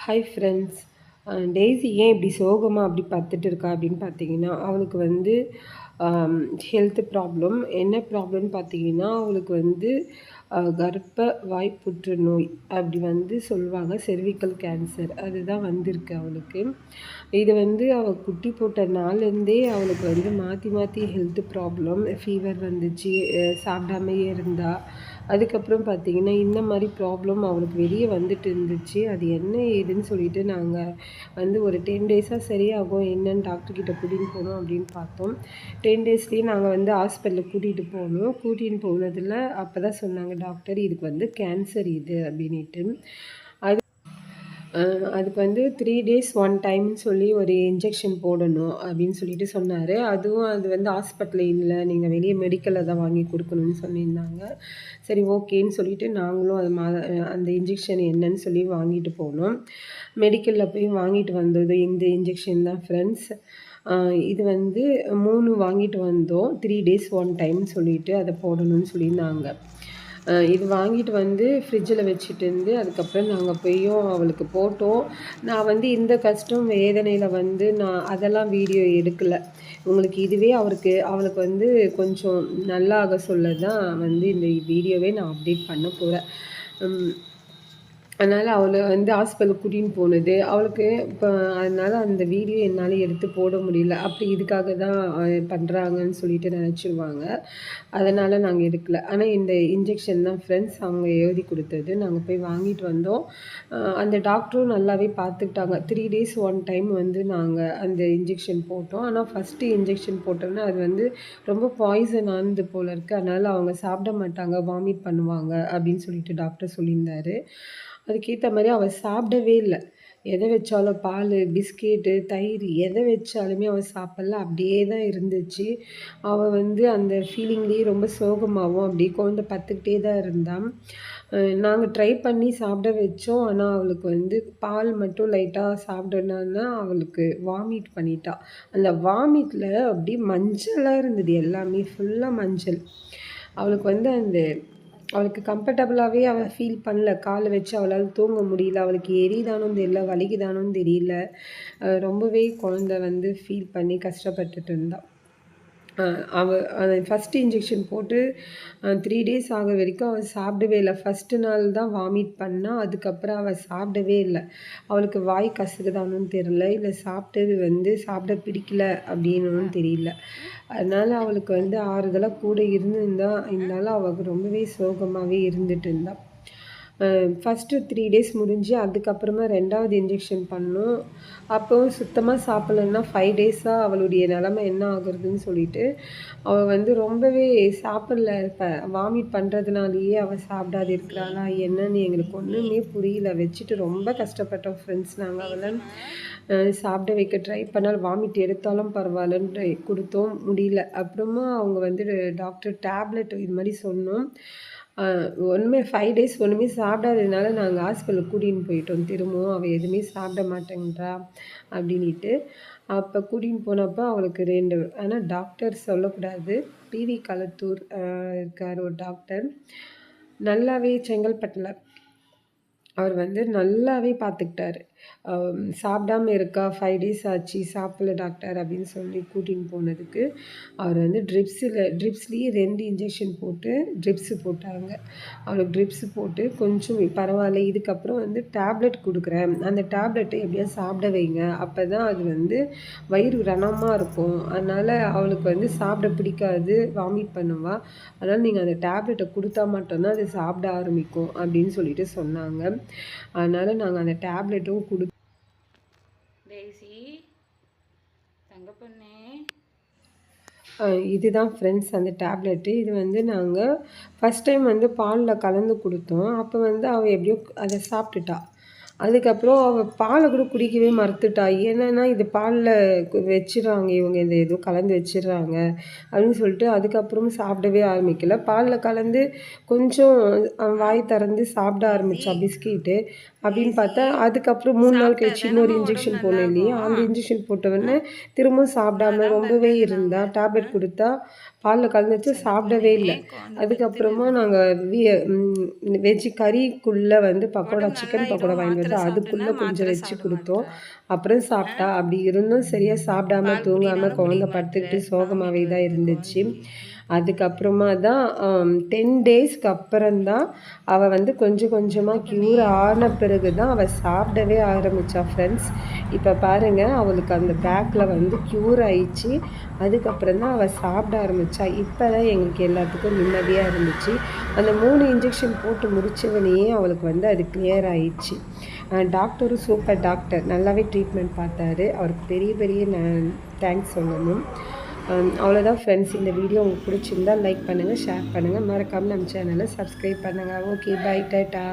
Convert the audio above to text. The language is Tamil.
ஹாய் ஃப்ரெண்ட்ஸ் டெய்ஸி ஏன் இப்படி சோகமாக அப்படி பார்த்துட்டு இருக்கா அப்படின்னு பார்த்தீங்கன்னா அவளுக்கு வந்து ஹெல்த் ப்ராப்ளம் என்ன ப்ராப்ளம்னு பார்த்தீங்கன்னா அவளுக்கு வந்து கர்ப்ப வாய் புற்றுநோய் அப்படி வந்து சொல்லுவாங்க செர்விக்கல் கேன்சர் அதுதான் வந்திருக்கு அவளுக்கு. இது வந்து அவள் குட்டி போட்ட நாள்லேருந்தே அவளுக்கு வந்து மாற்றி மாற்றி ஹெல்த் ப்ராப்ளம் ஃபீவர் வந்துச்சு சாப்பிடாமையே இருந்தால் அதுக்கப்புறம் பார்த்திங்கன்னா இந்த மாதிரி ப்ராப்ளம் அவளுக்கு வெளியே வந்துட்டு இருந்துச்சு அது என்ன ஏதுன்னு சொல்லிட்டு நாங்கள் வந்து ஒரு டென் டேஸாக சரியாகும் என்னன்னு டாக்டர்கிட்ட கூட்டிகிட்டு போனோம் அப்படின்னு பார்த்தோம். டென் டேஸ்லேயே நாங்கள் வந்து ஹாஸ்பிட்டலில் கூட்டிகிட்டு போனோம். கூட்டிகிட்டு போனதில் அப்போ தான் சொன்னாங்க டாக்டர் இதுக்கு வந்து கேன்சர் இது அப்படின்ட்டு அதுக்கு வந்து த்ரீ டேஸ் ஒன் டைம்னு சொல்லி ஒரு இன்ஜெக்ஷன் போடணும் அப்படின்னு சொல்லிட்டு சொன்னார். அதுவும் அது வந்து ஹாஸ்பிட்டலில் இல்லை நீங்கள் வெளியே மெடிக்கலில் தான் வாங்கி கொடுக்கணும்னு சொல்லியிருந்தாங்க. சரி ஓகேன்னு சொல்லிட்டு நாங்களும் அது மா அந்த இன்ஜெக்ஷன் என்னன்னு சொல்லி வாங்கிட்டு போனோம். மெடிக்கலில் போய் வாங்கிட்டு வந்தது இந்த இன்ஜெக்ஷன் தான் ஃப்ரெண்ட்ஸ் இது வந்து மூணு வாங்கிட்டு வந்தோம். த்ரீ டேஸ் ஒன் டைம்னு சொல்லிவிட்டு அதை போடணும்னு சொல்லியிருந்தாங்க. இது வாங்கிட்டு வந்து ஃப்ரிட்ஜில் வச்சுட்டு இருந்து அதுக்கப்புறம் நாங்கள் போயும் அவளுக்கு போட்டோம். நான் வந்து இந்த கஷ்டம் வேதனையில் வந்து நான் அதெல்லாம் வீடியோ எடுக்கலை. உங்களுக்கு இதுவே அவருக்கு அவளுக்கு வந்து கொஞ்சம் நல்லாக சொல்ல தான் வந்து இந்த வீடியோவே நான் அப்டேட் பண்ண போகிறேன் அதனால் அவளை வந்து ஹாஸ்பிட்டலுக்கு கூட்டின்னு போனது. அவளுக்கு இப்போ அதனால் அந்த வீடியோ என்னால் எடுத்து போட முடியல. அப்படி இதுக்காக தான் பண்ணுறாங்கன்னு சொல்லிட்டு நினச்சிருவாங்க. அதனால் நாங்கள் எடுக்கல. ஆனால் இந்த இன்ஜெக்ஷன் தான் ஃப்ரெண்ட்ஸ் அவங்க எழுதி கொடுத்தது. நாங்கள் போய் வாங்கிட்டு வந்தோம். அந்த டாக்டரும் நல்லாவே பார்த்துக்கிட்டாங்க. த்ரீ டேஸ் ஒன் டைம் வந்து நாங்கள் அந்த இன்ஜெக்ஷன் போட்டோம். ஆனால் ஃபஸ்ட்டு இன்ஜெக்ஷன் போட்டோம்னா அது வந்து ரொம்ப பாய்சன் ஆனது போல் இருக்குது அதனால் அவங்க சாப்பிட மாட்டாங்க வாமிட் பண்ணுவாங்க அப்படின்னு சொல்லிட்டு டாக்டர் சொல்லியிருந்தாரு. அதுக்கேற்ற மாதிரி அவள் சாப்பிடவே இல்லை. எதை வச்சாலும் பால் பிஸ்கெட்டு தயிர் எதை வச்சாலுமே அவள் சாப்பிடல. அப்படியே தான் இருந்துச்சு. அவள் வந்து அந்த ஃபீலிங்லேயே ரொம்ப சோகமாகவும் அப்படியே குழந்த பத்துக்கிட்டே தான் இருந்தான் நாங்கள் ட்ரை பண்ணி சாப்பிட வச்சோம். ஆனால் அவளுக்கு வந்து பால் மட்டும் லைட்டாக சாப்பிடணுன்னா அவளுக்கு வாமிட் பண்ணிட்டா. அந்த வாமிட்டில் அப்படியே மஞ்சளாக இருந்தது எல்லாமே ஃபுல்லாக மஞ்சள். அவளுக்கு வந்து அந்த அவளுக்கு கம்ஃபர்டபுளாகவே அவள் ஃபீல் பண்ணல. காலை வச்சு அவளால் தூங்க முடியல. அவளுக்கு எரிதானும் தெரியல வலிக்குதானும் தெரியல. ரொம்பவே குழந்த வந்து ஃபீல் பண்ணி கஷ்டப்பட்டுட்டு இருந்தாள் அவள் அந்த ஃபஸ்ட்டு இன்ஜெக்ஷன் போட்டு த்ரீ டேஸ் ஆக வரைக்கும் அவள் சாப்பிடவே இல்லை. ஃபஸ்ட்டு நாள் தான் வாமிட் பண்ணால் அதுக்கப்புறம் அவள் சாப்பிடவே இல்லை. அவளுக்கு வாய் கசுகுதானும் தெரில இல்லை சாப்பிட்டது வந்து சாப்பிட பிடிக்கல அப்படின்னு தெரியல. அதனால் அவளுக்கு வந்து ஆறுதலாக கூட இருந்திருந்தா இருந்தாலும் அவளுக்கு ரொம்பவே சோகமாகவே இருந்துட்டு இருந்தாள் ஃபஸ்ட்டு த்ரீ டேஸ் முடிஞ்சு அதுக்கப்புறமா ரெண்டாவது இன்ஜெக்ஷன் பண்ணோம். அப்போவும் சுத்தமாக சாப்பிட்லன்னா ஃபைவ் டேஸாக அவளுடைய நிலமை என்ன ஆகுறதுன்னு சொல்லிட்டு அவள் வந்து ரொம்பவே சாப்பிடல. இப்போ வாமிட் பண்ணுறதுனாலேயே அவள் சாப்பிடாது இருக்கிறாளா என்னன்னு எங்களுக்கு ஒன்றுமே புரியல. வச்சுட்டு ரொம்ப கஷ்டப்பட்டோம் ஃப்ரெண்ட்ஸ் நாங்கள் அவளை. சாப்பிட வைக்க ட்ரை பண்ணால் வாமிட் எடுத்தாலும் பரவாயில்லன்னு கொடுத்தோம். முடியல. அப்புறமா அவங்க வந்து டாக்டர் டேப்லெட் இது மாதிரி சொன்னோம். ஒன்றுமே ஃபைவ் டேஸ் ஒன்றுமே சாப்பிடாததுனால நாங்கள் ஹாஸ்பிட்டலுக்கு கூட்டின்னு போயிட்டோம். திரும்பவும் அவள் எதுவுமே சாப்பிட மாட்டேங்கிறா அப்படின்ட்டு அப்போ கூட்டின்னு போனப்போ அவளுக்கு ரெண்டு ஆனால் டாக்டர் சொல்லக்கூடாது. பிவி களத்தூர் இருக்கார் ஒரு டாக்டர் நல்லாவே செங்கல்பட்டில். அவர் வந்து நல்லாவே பார்த்துக்கிட்டாரு. சாப்பிடாம இருக்கா? ஃபைவ் டேஸ் ஆச்சு சாப்பிடல டாக்டர் அப்படின்னு சொல்லி கூட்டின்னு போனதுக்கு அவர் வந்து ட்ரிப்ஸில் ட்ரிப்ஸ்லேயே ரெண்டு இன்ஜெக்ஷன் போட்டு ட்ரிப்ஸு போட்டாங்க. அவளுக்கு ட்ரிப்ஸு போட்டு கொஞ்சம் பரவாயில்ல இதுக்கப்புறம் வந்து டேப்லெட் கொடுக்குறேன். அந்த டேப்லெட்டை எப்படியாவது சாப்பிட வைங்க. அப்போ தான் அது வந்து வயிறு ரணமாக இருக்கும். அதனால் அவளுக்கு வந்து சாப்பிட பிடிக்காது வாமிட் பண்ணுவா. அதனால் நீங்கள் அந்த டேப்லெட்டை கொடுத்தா மட்டும்தான் அது சாப்பிட ஆரம்பிக்கும் அப்படின்னு சொல்லிட்டு சொன்னாங்க. அதனால் நாங்கள் அந்த டேப்லெட்டும் டெய்ஸி தங்க பொண்ணே. இதுதான் ஃப்ரெண்ட்ஸ் அந்த டேப்லெட்டு இது வந்து நாங்கள் ஃபஸ்ட் டைம் வந்து பாலில் கலந்து கொடுத்தோம். அப்போ வந்து அவள் எப்படியோ அதை சாப்பிட்டுட்டா. அதுக்கப்புறம் அவள் பாலை கூட குடிக்கவே மறுத்துட்டா. என்னென்னா இது பாலில் வச்சிடுறாங்க இவங்க இந்த ஏதோ கலந்து வச்சிடுறாங்க அப்படின்னு சொல்லிட்டு அதுக்கப்புறம் சாப்பிடவே ஆரம்பிக்கல. பாலில் கலந்து கொஞ்சம் வாய் திறந்து சாப்பிட ஆரம்பித்தா பிஸ்கெட்டு. அப்படின்னு பார்த்தா அதுக்கப்புறம் மூணு நாள் கழிச்சு இன்னொரு இன்ஜெக்ஷன் போனேன் இல்லையா? அந்த இன்ஜெக்ஷன் போட்டவுடனே திரும்பவும் சாப்பிடாம ரொம்பவே இருந்தா டேப்லெட் கொடுத்தா பாலில் கலந்துச்சு சாப்பிடவே இல்லை. அதுக்கப்புறமா நாங்கள் வெஜ் கறிக்குள்ளே வந்து பக்கோடா சிக்கன் பக்கோடா வாங்கிட்டு வந்து அதுக்குள்ளே கொஞ்சம் வச்சு கொடுத்தோம். அப்புறம் சாப்பிட்டா அப்படி இருந்தும் சரியாக சாப்பிடாம தூங்காமல் குழந்த படுத்துக்கிட்டு சோகமாகவே தான் இருந்துச்சு. அதுக்கப்புறமா தான் டென் டேஸ்க்கு அப்புறம்தான் அவள் வந்து கொஞ்சம் கொஞ்சமாக க்யூர் ஆன பிறகு தான் அவள் சாப்பிடவே ஆரம்பித்தா ஃப்ரெண்ட்ஸ் இப்போ பாருங்கள் அவளுக்கு அந்த பேக்கில் வந்து க்யூர் ஆயிடுச்சு. அதுக்கப்புறம் தான் அவள் சாப்பிட ஆரம்பித்தா இப்போ தான் எங்களுக்கு எல்லாத்துக்கும் நிம்மதியாக இருந்துச்சு. அந்த மூணு இன்ஜெக்ஷன் போட்டு முடிச்சவனையே அவளுக்கு வந்து அது கிளியர் ஆயிடுச்சு. டாக்டரும் சூப்பர் டாக்டர் நல்லாவே ட்ரீட்மெண்ட் பார்த்தாரு. அவருக்கு பெரிய பெரிய நான் தேங்க்ஸ் சொல்லணும். Um, அவ்வளோதான் ஃப்ரெண்ட்ஸ் இந்த வீடியோ உங்களுக்கு பிடிச்சிருந்தா லைக் பண்ணுங்கள் ஷேர் பண்ணுங்கள் மறக்காமல் நம்ம சேனலை சப்ஸ்கிரைப் பண்ணுங்கள் ஓகே பை டாட்டா